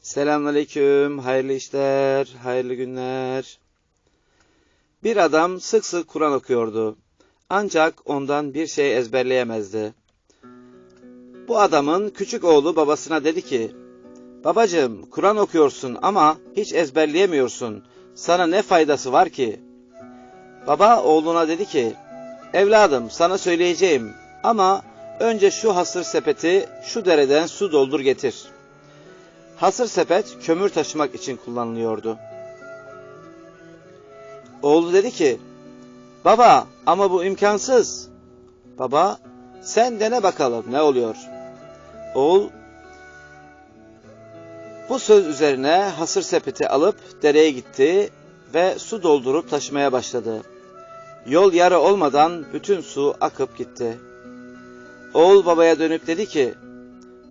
Selamünaleyküm, hayırlı işler, hayırlı günler. Bir adam sık sık Kur'an okuyordu. Ancak ondan bir şey ezberleyemezdi. Bu adamın küçük oğlu babasına dedi ki, Babacığım, Kur'an okuyorsun ama hiç ezberleyemiyorsun. Sana ne faydası var ki? Baba oğluna dedi ki, Evladım sana söyleyeceğim ama önce şu hasır sepeti şu dereden su doldur getir. Hasır sepet kömür taşımak için kullanılıyordu. Oğlu dedi ki, Baba ama bu imkansız. Baba sen dene bakalım ne oluyor. Oğul bu söz üzerine hasır sepeti alıp dereye gitti ve su doldurup taşımaya başladı. Yol yarı olmadan bütün su akıp gitti. Oğul babaya dönüp dedi ki,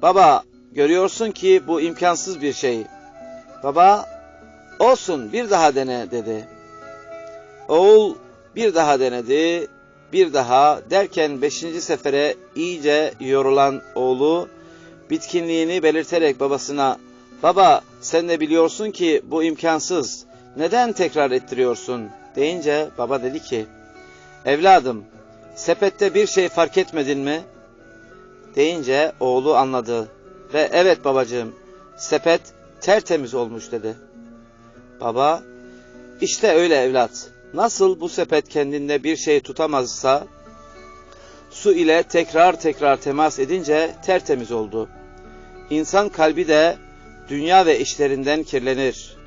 Baba görüyorsun ki bu imkansız bir şey. Baba olsun bir daha dene dedi. Oğul bir daha denedi, bir daha derken beşinci sefere iyice yorulan oğlu bitkinliğini belirterek babasına Baba sen de biliyorsun ki bu imkansız. Neden tekrar ettiriyorsun? deyince baba dedi ki Evladım sepette bir şey fark etmedin mi? Deyince oğlu anladı ve evet babacığım sepet tertemiz olmuş dedi. Baba işte öyle evlat. Nasıl bu sepet kendinde bir şey tutamazsa su ile tekrar tekrar temas edince tertemiz oldu. İnsan kalbi de dünya ve işlerinden kirlenir.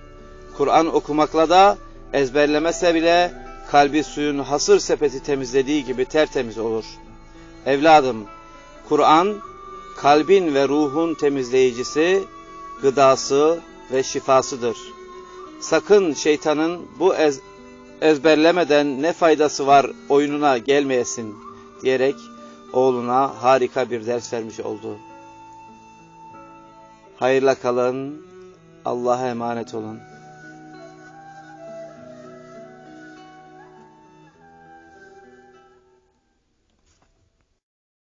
Kur'an okumakla da ezberlemese bile kalbi suyun hasır sepeti temizlediği gibi tertemiz olur. Evladım, Kur'an kalbin ve ruhun temizleyicisi, gıdası ve şifasıdır. Sakın şeytanın bu ez ezberlemeden ne faydası var oyununa gelmeyesin diyerek oğluna harika bir ders vermiş oldu. Hayırla kalın, Allah'a emanet olun.